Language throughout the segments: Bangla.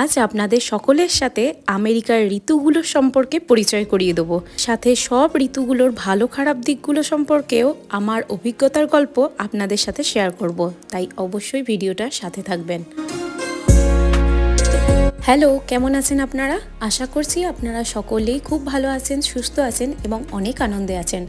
আজ আপনাদের সকলের সাথে আমেরিকার ঋতুগুলো সম্পর্কে পরিচয় করিয়ে দেবো। সাথে সব ঋতুগুলোর ভালো খারাপ দিকগুলো সম্পর্কেও আমার অভিজ্ঞতার গল্প আপনাদের সাথে শেয়ার করব। তাই অবশ্যই ভিডিওটার সাথে থাকবেন। হ্যালো, কেমন আছেন আপনারা? আশা করছি আপনারা সকলেই খুব ভালো আছেন, সুস্থ আছেন এবং অনেক আনন্দে আছেন।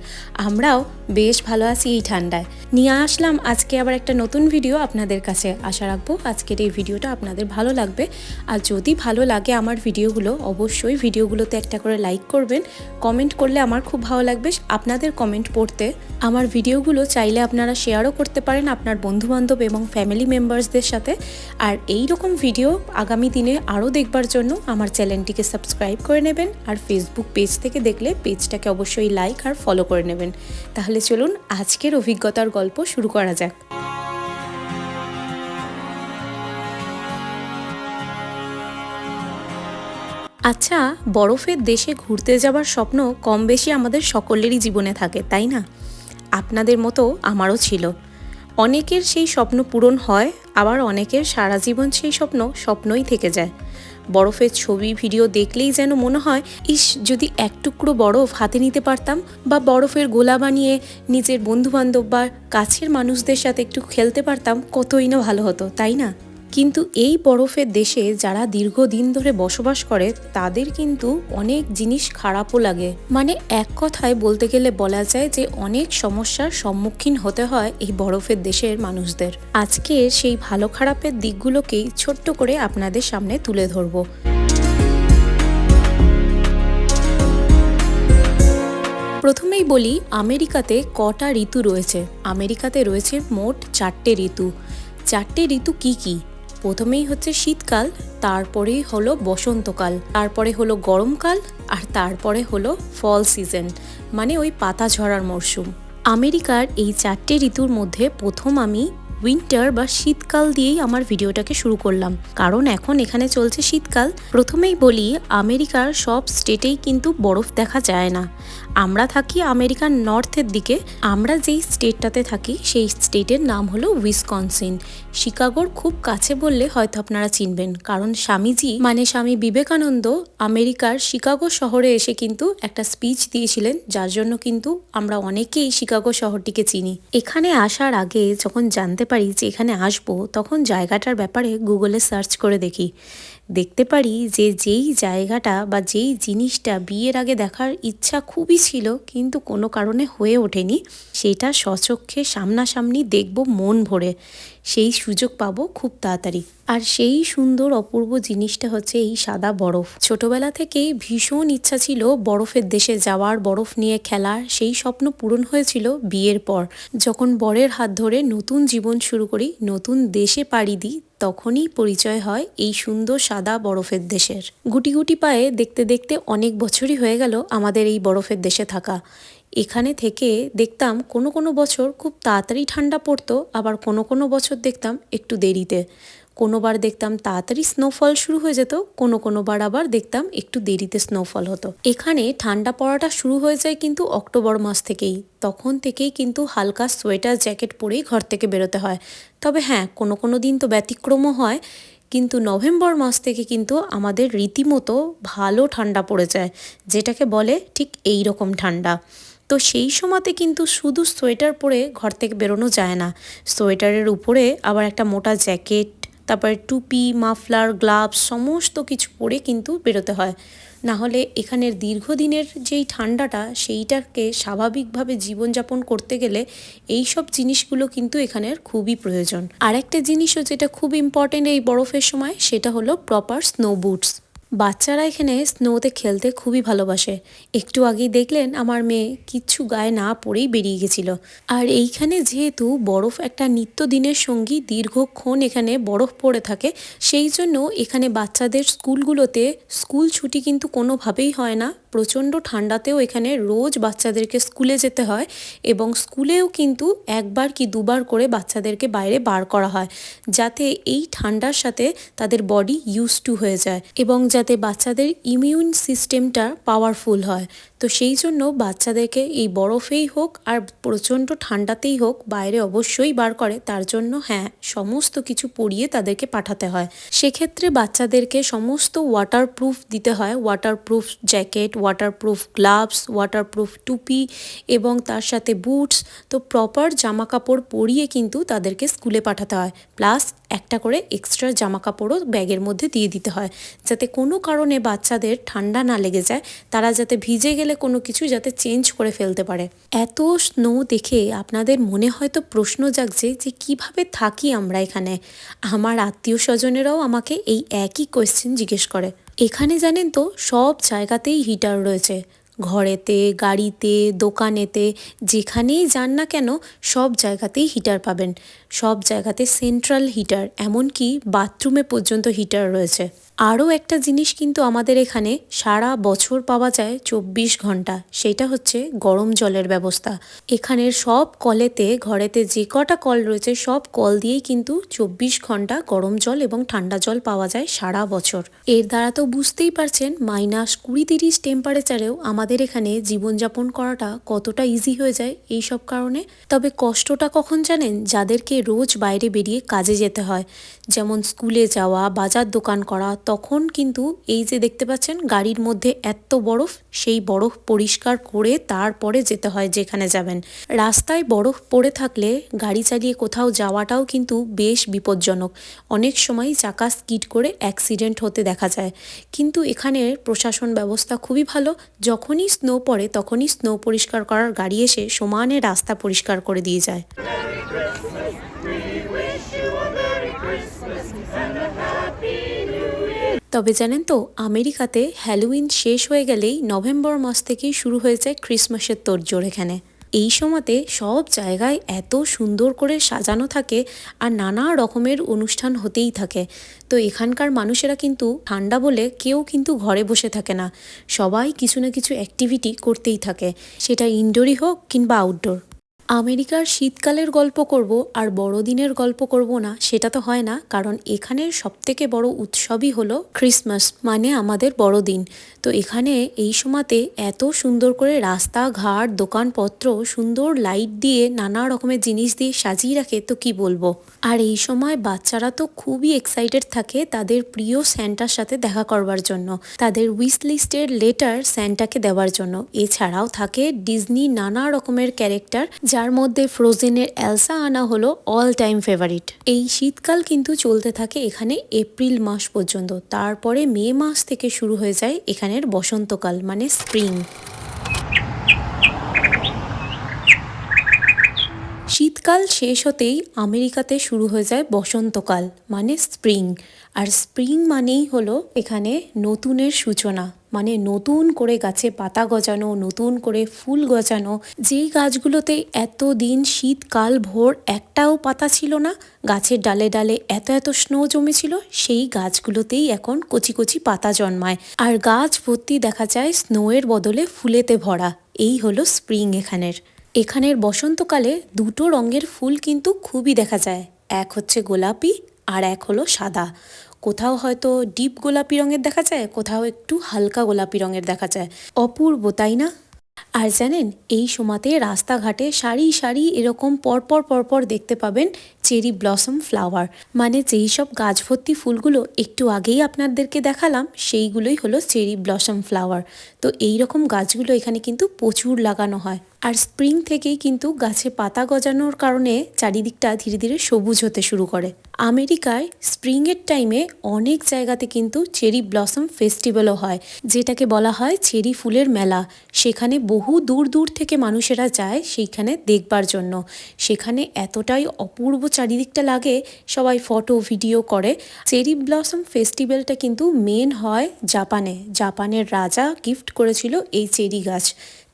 আমরাও বেশ ভালো আছি এই ঠান্ডায়। নিয়ে আসলাম। আজকে আবার একটা নতুন ভিডিও আপনাদের কাছে আশা রাখব। আজকের এই ভিডিওটা আপনাদের ভালো লাগবে। আর যদি ভালো লাগে আমার ভিডিওগুলো অবশ্যই ভিডিওগুলোতে একটা করে লাইক করবেন। কমেন্ট করলে আমার খুব ভালো লাগবে আপনাদের কমেন্ট পড়তে। আমার ভিডিওগুলো চাইলে আপনারা শেয়ারও করতে পারেন আপনার বন্ধুবান্ধব এবং ফ্যামিলি মেম্বার্সদের সাথে। আর এই রকম ভিডিও আগামী দিনে আরও দেখবার জন্য আমার চ্যানেলটিকে সাবস্ক্রাইব করে নেবেন। আর ফেসবুক পেজ থেকে দেখলে পেজটাকে অবশ্যই লাইক আর ফলো করে নেবেন। তাহলে চলুন আজকের অভিজ্ঞতার গল্প শুরু করা যাক। আচ্ছা বরফের দেশে ঘুরতে যাবার স্বপ্ন কম বেশি আমাদের সকলেরই জীবনে থাকে, তাই না? আপনাদের মতো আমারও ছিল। অনেকের সেই স্বপ্ন পূরণ হয়, আবার অনেকের সারা জীবন সেই স্বপ্ন স্বপ্নই থেকে যায়। বরফের ছবি ভিডিও দেখলেই যেন মনে হয়, ইস, যদি এক টুকরো বরফ হাতে নিতে পারতাম বা বরফের গোলা বানিয়ে নিজের বন্ধুবান্ধব বা কাছের মানুষদের সাথে একটু খেলতে পারতাম, কতই না ভালো হতো, তাই না? কিন্তু এই বরফের দেশে যারা দীর্ঘদিন ধরে বসবাস করে, তাদের কিন্তু অনেক জিনিস খারাপও লাগে। মানে এক কথায় বলতে গেলে বলা যায় যে, অনেক সমস্যার সম্মুখীন হতে হয় এই বরফের দেশের মানুষদের। আজকে সেই ভালো খারাপের দিকগুলোকেই ছোট্ট করে আপনাদের সামনে তুলে ধরবো। প্রথমেই বলি, আমেরিকাতে কটা ঋতু রয়েছে? আমেরিকাতে রয়েছে মোট চারটে ঋতু। চারটে ঋতু কি কি? প্রথমেই হচ্ছে শীতকাল, তারপরেই হলো বসন্তকাল, তারপরে হলো গরমকাল আর তারপরে হলো ফল সিজন মানে ওই পাতা ঝরার মরশুম। আমেরিকার এই চারটে ঋতুর মধ্যে প্রথম আমি উইন্টার বা শীতকাল দিয়েই আমার ভিডিওটাকে শুরু করলাম। কারণ এখন এখানে চলছে শীতকাল। প্রথমেই বলি, আমেরিকার সব স্টেটেই কিন্তু বরফ দেখা যায় না। আমরা থাকি আমেরিকার নর্থের দিকে। আমরা যেই স্টেটটাতে থাকি, সেই স্টেটের নাম হলো উইসকনসিন। শিকাগোর খুব কাছে বললে হয়তো আপনারা চিনবেন। কারণ স্বামীজি মানে স্বামী বিবেকানন্দ, আমেরিকার শিকাগো শহরে এসে কিন্তু একটা স্পিচ দিয়েছিলেন, যার জন্য কিন্তু আমরা অনেকেই শিকাগো শহরটিকে চিনি। এখানে আসার আগে যখন জানতে পারি যে এখানে আসব, তখন জায়গাটার ব্যাপারে গুগলে সার্চ করে দেখি। দেখতে পারি যে যেই জায়গাটা বা যেই জিনিসটা বিয়ের আগে দেখার ইচ্ছা খুবই ছিল, কিন্তু কোনো কারণে হয়ে ওঠেনি, সেটা স্বচক্ষে সামনাসামনি দেখব মন ভরে। সেই সুযোগ পাবো খুব তাড়াতাড়ি। আর সেই সুন্দর অপূর্ব জিনিসটা হচ্ছে এই সাদা বরফ। ছোটবেলা থেকেই ভীষণ ইচ্ছা ছিল বরফের দেশে যাওয়ার, বরফ নিয়ে খেলার। সেই স্বপ্ন পূরণ হয়েছিল বিয়ের পর। যখন বরের হাত ধরে নতুন জীবন শুরু করি, নতুন দেশে পাড়ি দিই, তখনই পরিচয় হয় এই সুন্দর সাদা বরফের দেশের। গুটি গুটি পায়ে দেখতে দেখতে অনেক বছরই হয়ে গেল আমাদের এই বরফের দেশে থাকা। এখানে থেকে দেখতাম কোনো কোনো বছর খুব তাড়াতাড়ি ঠান্ডা পড়তো, আবার কোনো কোনো বছর দেখতাম একটু দেরিতে। কোনোবার দেখতাম তাড়াতাড়ি স্নোফল শুরু হয়ে যেত, কোনো কোনোবার আবার দেখতাম একটু দেরিতে স্নোফল হতো। এখানে ঠান্ডা পড়াটা শুরু হয়ে যায় কিন্তু অক্টোবর মাস থেকেই। তখন থেকেই কিন্তু হালকা সোয়েটার, জ্যাকেট পরেই ঘর থেকে বেরোতে হয়। তবে হ্যাঁ কোনো কোনো দিন তো ব্যতিক্রমও হয়, কিন্তু নভেম্বর মাস থেকে কিন্তু আমাদের রীতিমতো ভালো ঠান্ডা পড়ে যায়, যেটাকে বলে ঠিক এই রকম ঠান্ডা। তো সেই সময়তে কিন্তু শুধু সোয়েটার পরে ঘর থেকে বেরোনো যায় না। সোয়েটারের উপরে আবার একটা মোটা জ্যাকেট, তারপরে টুপি, মাফলার, গ্লাভস, সমস্ত কিছু পরে কিন্তু বেরোতে হয়। না হলে এখানের দীর্ঘদিনের যেই ঠান্ডাটা, সেইটাকে স্বাভাবিকভাবে জীবনযাপন করতে গেলে এই সব জিনিসগুলো কিন্তু এখানের খুবই প্রয়োজন। আরেকটা জিনিসও যেটা খুব ইম্পর্টেন্ট এই বরফের সময়, সেটা হলো প্রপার স্নো বুটস বাচ্চারা এখানে স্নোতে খেলতে খুবই ভালোবাসে। একটু আগেই দেখলেন আমার মেয়ে কিচ্ছু গায়ে না পড়েই বেরিয়ে গেছিল। আর এইখানে যেহেতু বরফ একটা নিত্য দিনের সঙ্গী দীর্ঘক্ষণ এখানে বরফ পড়ে থাকে, সেই জন্য এখানে বাচ্চাদের স্কুলগুলোতে স্কুল ছুটি কিন্তু কোনোভাবেই হয় না। প্রচণ্ড ঠান্ডাতেও এখানে রোজ বাচ্চাদেরকে স্কুলে যেতে হয় এবং স্কুলেও কিন্তু একবার কি দুবার করে বাচ্চাদেরকে বাইরে বার করা হয়, যাতে এই ঠান্ডার সাথে তাদের বডি ইউজ টু হয়ে যায় এবং যাতে বাচ্চাদের ইমিউন সিস্টেমটা পাওয়ারফুল হয়। তো সেই জন্য বাচ্চাদেরকে এই বরফেই হোক আর প্রচণ্ড ঠান্ডাতেই হোক বাইরে অবশ্যই বার করে। তার জন্য হ্যাঁ সমস্ত কিছু পরিয়ে তাদেরকে পাঠাতে হয়। সেক্ষেত্রে বাচ্চাদেরকে সমস্ত ওয়াটারপ্রুফ দিতে হয়। Waterproof jacket waterproof gloves waterproof টুপি এবং তার সাথে বুটস তো প্রপার জামা কাপড় পরিয়ে কিন্তু তাদেরকে স্কুলে পাঠাতে হয়। প্লাস একটা করে এক্সট্রা জামা কাপড়ও ব্যাগের মধ্যে দিয়ে দিতে হয়। যাতে কোনো কারণে বাচ্চাদের ঠান্ডা না লেগে যায়, তারা যাতে ভিজে গেলে কোনো কিছু যাতে চেঞ্জ করে ফেলতে পারে। এত স্নো দেখে আপনাদের মনে হয়তো প্রশ্ন জাগছে যে কীভাবে থাকি আমরা এখানে? আমার আত্মীয় স্বজনেরাও আমাকে এই একই কোয়েশ্চেন জিজ্ঞেস করে। এখানে জানেন তো, সব জায়গাতেই হিটার রয়েছে। ঘরেতে, গাড়িতে, দোকানেতে, যেখানেই যান না কেন, সব জায়গাতেই হিটার পাবেন। সব জায়গাতে সেন্ট্রাল হিটার এমনকি বাথরুমে পর্যন্ত হিটার রয়েছে। আরও একটা জিনিস কিন্তু আমাদের এখানে সারা বছর পাওয়া যায় চব্বিশ ঘণ্টা, সেটা হচ্ছে গরম জলের ব্যবস্থা। এখানের সব কলেতে, ঘরেতে যে কটা কল রয়েছে, সব কল দিয়েই কিন্তু চব্বিশ ঘণ্টা গরম জল এবং ঠান্ডা জল পাওয়া যায় সারা বছর। এর দ্বারা তো বুঝতেই পারছেন, মাইনাস কুড়ি তিরিশ টেম্পারেচারেও আমাদের এখানে জীবনযাপন করাটা কতটা ইজি হয়ে যায় এই সব কারণে। তবে কষ্টটা কখন জানেন? যাদেরকে রোজ বাইরে বেরিয়ে কাজে যেতে হয়। যেমন স্কুলে যাওয়া, বাজার দোকান করা, তখন কিন্তু এই যে দেখতে পাচ্ছেন, গাড়ির মধ্যে এত বরফ, সেই বরফ পরিষ্কার করে তারপরে যেতে হয় যেখানে যাবেন। রাস্তায় বরফ পড়ে থাকলে গাড়ি চালিয়ে কোথাও যাওয়াটাও কিন্তু বেশ বিপজ্জনক। অনেক সময় চাকা স্কিড করে অ্যাক্সিডেন্ট হতে দেখা যায়। কিন্তু এখানের প্রশাসন ব্যবস্থা খুবই ভালো। যখনই স্নো পড়ে, তখনই স্নো পরিষ্কার করার গাড়ি এসে সমানে রাস্তা পরিষ্কার করে দিয়ে যায়। তবে জানেন তো, আমেরিকাতে হ্যালোউইন শেষ হয়ে গেলেই নভেম্বর মাস থেকেই শুরু হয়ে যায় ক্রিসমাসের তোড়জোড় এখানে। এই সময়তে সব জায়গায় এত সুন্দর করে সাজানো থাকে আর নানা রকমের অনুষ্ঠান হতেই থাকে। তো এখানকার মানুষেরা কিন্তু ঠান্ডা বলে কেউ কিন্তু ঘরে বসে থাকে না। সবাই কিছু না কিছু অ্যাক্টিভিটি করতেই থাকে। সেটা ইনডোরই হোক কিংবা আউটডোর আমেরিকার শীতকালের গল্প করব আর বড়দিনের গল্প করব না, সেটা তো হয় না, কারণ এখানের সবথেকে বড় উৎসবই হলো ক্রিসমাস মানে আমাদের বড়দিন। তো এখানে এই সময়তে এত সুন্দর করে রাস্তাঘাট দোকানপত্র, সুন্দর লাইট দিয়ে নানা রকমের জিনিস দিয়ে সাজিয়ে রাখে, তো কি বলব? আর এই সময় বাচ্চারা তো খুবই এক্সাইটেড থাকে তাদের প্রিয় স্যান্টার সাথে দেখা করবার জন্য, তাদের উইশ লিস্টের লেটার স্যান্টাকে দেওয়ার জন্য। এছাড়াও থাকে ডিজনি নানা রকমের ক্যারেক্টার যার মধ্যে ফ্রোজেনের এলসা আনা হলো অল টাইম ফেভারিট এই শীতকাল কিন্তু চলতে থাকে এখানে এপ্রিল মাস পর্যন্ত, তারপরে মে মাস থেকে শুরু হয়ে যায় এখানের বসন্তকাল মানে স্প্রিং। শীতকাল শেষ হতেই আমেরিকাতে শুরু হয়ে যায় বসন্তকাল মানে স্প্রিং। আর স্প্রিং মানেই হলো এখানে নতুনের সূচনা মানে নতুন করে গাছে পাতা গজানো, নতুন করে ফুল গজানো। যেই গাছগুলোতে এত দিন শীতকাল ভোর একটাও পাতা ছিল না, গাছের ডালে ডালে এত এত স্নো জমেছিল, সেই গাছগুলোতেই এখন কচি কচি পাতা জন্মায়। আর গাছ ভর্তি দেখা যায় স্নোয়ের বদলে ফুলেতে ভরা। এই হলো স্প্রিং এখানের। এখানের বসন্তকালে দুটো রঙের ফুল কিন্তু খুবই দেখা যায়। এক হচ্ছে গোলাপি আর এক হলো সাদা। কোথাও হয়তো ডিপ গোলাপি রঙের দেখা যায়, কোথাও একটু হালকা গোলাপি রঙের দেখা যায়। অপূর্ব, তাই না? আর জানেন, এই সময়তে রাস্তাঘাটে সারি সারি এরকম পরপর পরপর দেখতে পাবেন চেরি ব্লসম ফ্লাওয়ার। মানে যেই সব গাছ ভর্তি ফুলগুলো একটু আগেই আপনাদেরকে দেখালাম, সেইগুলোই হলো চেরি ব্লসম ফ্লাওয়ার। তো এই রকম গাছগুলো এখানে কিন্তু প্রচুর লাগানো হয়। আর স্প্রিং থেকেই কিন্তু গাছে পাতা গজানোর কারণে চারিদিকটা ধীরে ধীরে সবুজ হতে শুরু করে। আমেরিকায় স্প্রিংয়ের টাইমে অনেক জায়গাতে কিন্তু চেরি ব্লসম ফেস্টিভ্যালও হয়, যেটাকে বলা হয় চেরি ফুলের মেলা। সেখানে বহু দূর দূর থেকে মানুষেরা যায় সেইখানে দেখবার জন্য। সেখানে এতটাই অপূর্ব চারিদিকটা লাগে, সবাই ফটো ভিডিও করে। চেরি ব্লসম ফেস্টিভ্যালটা কিন্তু মেন হয় জাপানে। জাপানের রাজা গিফট করেছিল এই চেরি গাছ।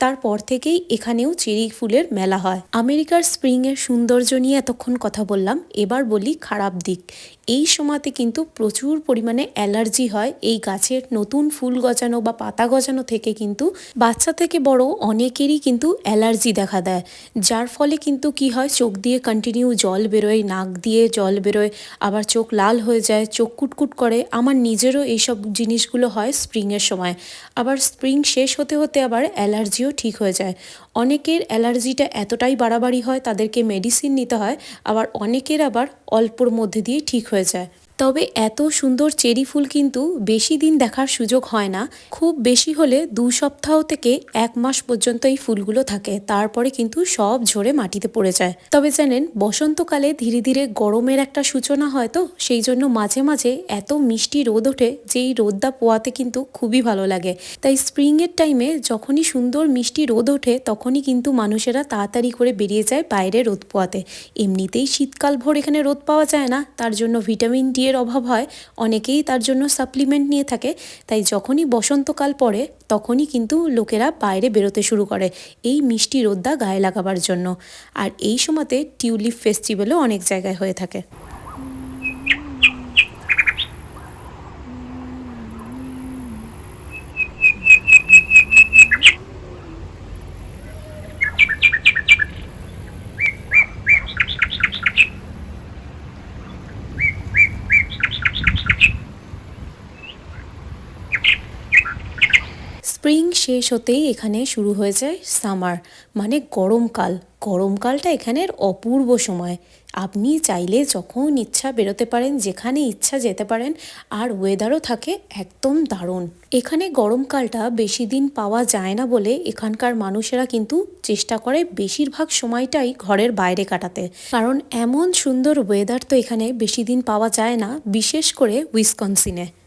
তারপর থেকেই এখানেও চেরি ফুলের মেলা হয়। আমেরিকার স্প্রিংয়ের সৌন্দর্য নিয়ে এতক্ষণ কথা বললাম, এবার বলি খারাপ দিক। এই সময়তে কিন্তু প্রচুর পরিমাণে অ্যালার্জি হয়। এই গাছের নতুন ফুল গজানো বা পাতা গজানো থেকে কিন্তু বাচ্চা থেকে বড় অনেকেরই কিন্তু অ্যালার্জি দেখা দেয়। যার ফলে কিন্তু কি হয়, চোখ দিয়ে কন্টিনিউ জল বেরোয়, নাক দিয়ে জল বেরোয়, আবার চোখ লাল হয়ে যায়, চোখ কুটকুট করে। আমার নিজেরও এইসব জিনিসগুলো হয় স্প্রিংয়ের সময়। আবার স্প্রিং শেষ হতে হতে আবার অ্যালার্জিও ঠিক হয়ে যায়। অনেকের অ্যালার্জিটা এতটাই বাড়াবাড়ি হয় তাদেরকে মেডিসিন নিতে হয়, আবার অনেকের আবার অল্পর মধ্যে দিয়ে ঠিক হয়ে যায়। তবে এত সুন্দর চেরি ফুল কিন্তু বেশি দিন দেখার সুযোগ হয় না। খুব বেশি হলে দু সপ্তাহ থেকে এক মাস পর্যন্ত এই ফুলগুলো থাকে। তারপরে কিন্তু সব ঝরে মাটিতে পড়ে যায়। তবে জানেন, বসন্তকালে ধীরে ধীরে গরমের একটা সূচনা হয় তো, সেই জন্য মাঝে মাঝে এত মিষ্টি রোদ ওঠে যে এই রোদটা পোয়াতে কিন্তু খুবই ভালো লাগে। তাই স্প্রিংয়ের টাইমে যখনই সুন্দর মিষ্টি রোদ ওঠে, তখনই কিন্তু মানুষেরা তাড়াতাড়ি করে বেরিয়ে যায় বাইরে রোদ পোয়াতে। এমনিতেই শীতকাল ভোর এখানে রোদ পাওয়া যায় না, তার জন্য ভিটামিন ডি এর অভাব হয়, অনেকেই তার জন্য সাপ্লিমেন্ট নিয়ে থাকে। তাই যখনই বসন্তকাল পড়ে, তখনই কিন্তু লোকেরা বাইরে বেরোতে শুরু করে এই মিষ্টি রোদ্দা গায়ে লাগাবার জন্য। আর এই সময়তে টিউলিপ ফেস্টিভ্যালও অনেক জায়গায় হয়ে থাকে। স্প্রিং শেষ হতেই এখানে শুরু হয়ে যায় সামার মানে গরমকাল। গরমকালটা এখানের অপূর্ব সময়। আপনি চাইলে যখন ইচ্ছা বেরোতে পারেন, যেখানে ইচ্ছা যেতে পারেন, আর ওয়েদারও থাকে একদম দারুণ। এখানে গরমকালটা বেশি দিন পাওয়া যায় না বলে এখানকার মানুষেরা কিন্তু চেষ্টা করে বেশিরভাগ সময়টাই ঘরের বাইরে কাটাতে। কারণ এমন সুন্দর ওয়েদার তো এখানে বেশি দিন পাওয়া যায় না, বিশেষ করে উইসকনসিনে।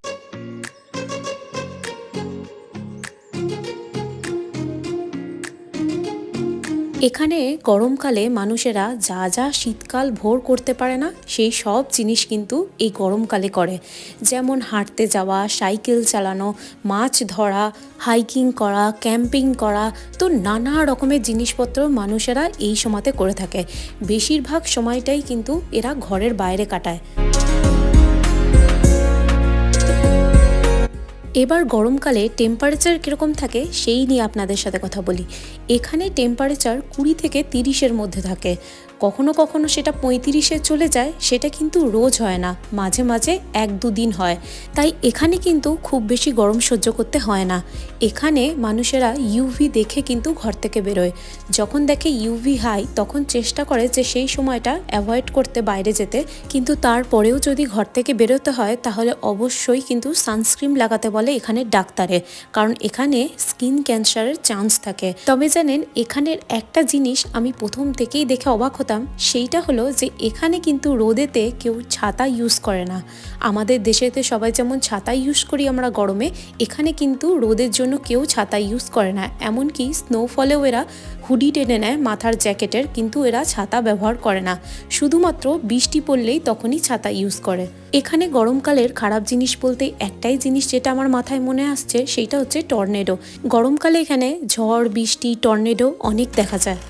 এখানে গরমকালে মানুষেরা যা যা শীতকাল ভোর করতে পারে না, সেই সব জিনিস কিন্তু এই গরমকালে করে। যেমন হাঁটতে যাওয়া, সাইকেল চালানো, মাছ ধরা, হাইকিং করা, ক্যাম্পিং করা, তো নানা রকমের জিনিসপত্র মানুষেরা এই সময়তে করে থাকে। বেশিরভাগ সময়টাই কিন্তু এরা ঘরের বাইরে কাটায়। এবার গরমকালে টেম্পারেচার কীরকম থাকে, সেই নিয়ে আপনাদের সাথে কথা বলি। এখানে টেম্পারেচার কুড়ি থেকে তিরিশের মধ্যে থাকে। কখনো কখনো সেটা পঁয়ত্রিশে চলে যায়, সেটা কিন্তু রোজ হয় না, মাঝে মাঝে এক দুদিন হয়। তাই এখানে কিন্তু খুব বেশি গরম সহ্য করতে হয় না। এখানে মানুষেরা ইউভি দেখে কিন্তু ঘর থেকে বেরোয়। যখন দেখে ইউভি হাই তখন চেষ্টা করে যে সেই সময়টা অ্যাভয়েড করতে বাইরে যেতে। কিন্তু তারপরেও যদি ঘর থেকে বেরোতে হয়, তাহলে অবশ্যই কিন্তু সানস্ক্রিন লাগাতে বলে এখানে ডাক্তারে। কারণ এখানে স্কিন ক্যান্সারের চান্স থাকে। তবে জানেন, এখানের একটা জিনিস আমি প্রথম থেকেই দেখে অবাক হতাম সেইটা হলো যে এখানে কিন্তু রোদেতে কেউ ছাতা ইউজ করে না। আমাদের দেশেতে সবাই যেমন ছাতা ইউজ করি আমরা গরমে, এখানে কিন্তু রোদের জন্য কেউ ছাতা ইউজ করে না। এমনকি স্নোফলেও এরা হুডি টেনে নেয় মাথার জ্যাকেটের, কিন্তু এরা ছাতা ব্যবহার করে না। শুধুমাত্র বৃষ্টি পড়লেই তখনই ছাতা ইউজ করে। এখানে গরমকালের খারাপ জিনিস বলতে একটাই জিনিস যেটা আমার মাথায় মনে আসছে সেইটা হচ্ছে টর্নেডো গরমকালে এখানে ঝড়, বৃষ্টি টর্নেডো অনেক দেখা যায়।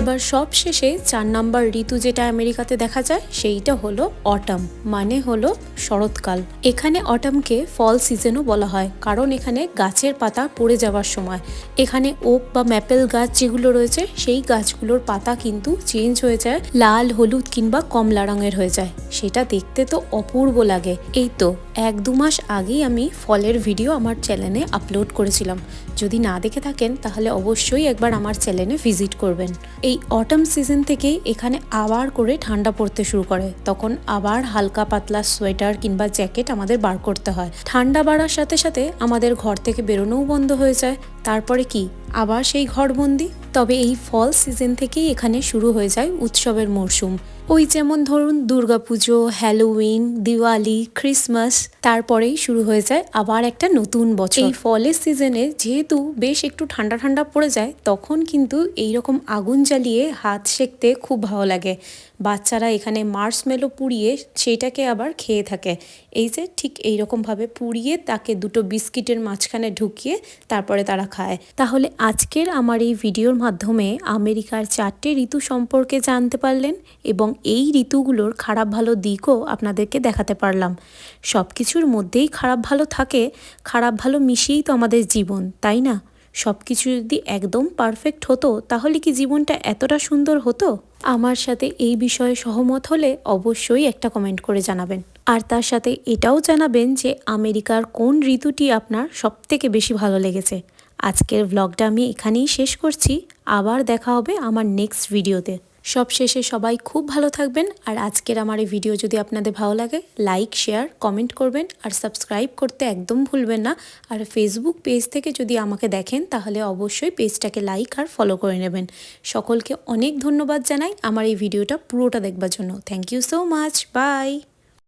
এবার সব শেষে চার নাম্বার ঋতু যেটা আমেরিকাতে দেখা যায়, সেইটা হলো অটাম মানে হলো শরৎকাল। এখানে অটামকে ফল সিজনও বলা হয়, কারণ এখানে গাছের পাতা পড়ে যাওয়ার সময়। এখানে ওক বা ম্যাপেল গাছ যেগুলো রয়েছে, সেই গাছগুলোর পাতা কিন্তু চেঞ্জ হয়ে যায়, লাল, হলুদ কিংবা কমলা রঙের হয়ে যায়। সেটা দেখতে তো অপূর্ব লাগে। এই তো, এক দু মাস আগেই আমি ফলের ভিডিও আমার চ্যানেলে আপলোড করেছিলাম। যদি না দেখে থাকেন, তাহলে অবশ্যই একবার আমার চ্যানেলে ভিজিট করবেন। এই অটাম সিজন থেকেই এখানে আবার করে ঠান্ডা পড়তে শুরু করে। তখন আবার হালকা পাতলা সোয়েটার কিংবা জ্যাকেট আমাদের বার করতে হয়। ঠান্ডা বাড়ার সাথে সাথে আমাদের ঘর থেকে বেরোনোও বন্ধ হয়ে যায়। তারপরে কি? আবার সেই ঘরবন্দি। তবে এই ফল সিজন থেকেই এখানে শুরু হয়ে যায় উৎসবের মরশুম। ওই যেমন ধরুন দুর্গাপুজো হ্যালোউইন দিওয়ালি ক্রিসমাস তারপরেই শুরু হয়ে যায় আবার একটা নতুন বছর। এই ফলের সিজনে যেহেতু বেশ একটু ঠান্ডা ঠান্ডা পড়ে যায়, তখন কিন্তু এই রকম আগুন জ্বালিয়ে হাত সেকতে খুব ভালো লাগে। বাচ্চারা এখানে মার্সমেলো পুড়িয়ে সেইটাকে আবার খেয়ে থাকে। এই যে ঠিক এইরকমভাবে পুড়িয়ে তাকে দুটো বিস্কিটের মাঝখানে ঢুকিয়ে তারপরে তারা খায়। তাহলে আজকের আমার এই ভিডিওর মাধ্যমে আমেরিকার চারটে ঋতু সম্পর্কে জানতে পারলেন এবং এই ঋতুগুলোর খারাপ ভালো দিকও আপনাদেরকে দেখাতে পারলাম। সব কিছুর মধ্যেই খারাপ ভালো থাকে, খারাপ ভালো মিশিয়েই তো আমাদের জীবন, তাই না? সব কিছু যদি একদম পারফেক্ট হতো, তাহলে কি জীবনটা এতটা সুন্দর হতো? আমার সাথে এই বিষয়ে সহমত হলে অবশ্যই একটা কমেন্ট করে জানাবেন। আর তার সাথে এটাও জানাবেন যে আমেরিকার কোন ঋতুটি আপনার সবথেকে বেশি ভালো লেগেছে। আজকের ব্লগটা আমি এখানেই শেষ করছি। আবার দেখা হবে আমার নেক্সট ভিডিওতে সব শেষে সবাই খুব ভালো থাকবেন আর আজকের আমার এই ভিডিও যদি আপনাদের ভালো লাগে লাইক শেয়ার কমেন্ট করবেন আর সাবস্ক্রাইব করতে একদম ভুলবেন না। আর ফেসবুক পেজ থেকে যদি আমাকে দেখেন, তাহলে অবশ্যই পেজটাকে লাইক আর ফলো করে নেবেন। সকলকে অনেক ধন্যবাদ জানাই আমার এই ভিডিওটা পুরোটা দেখবার জন্য। Thank you so much bye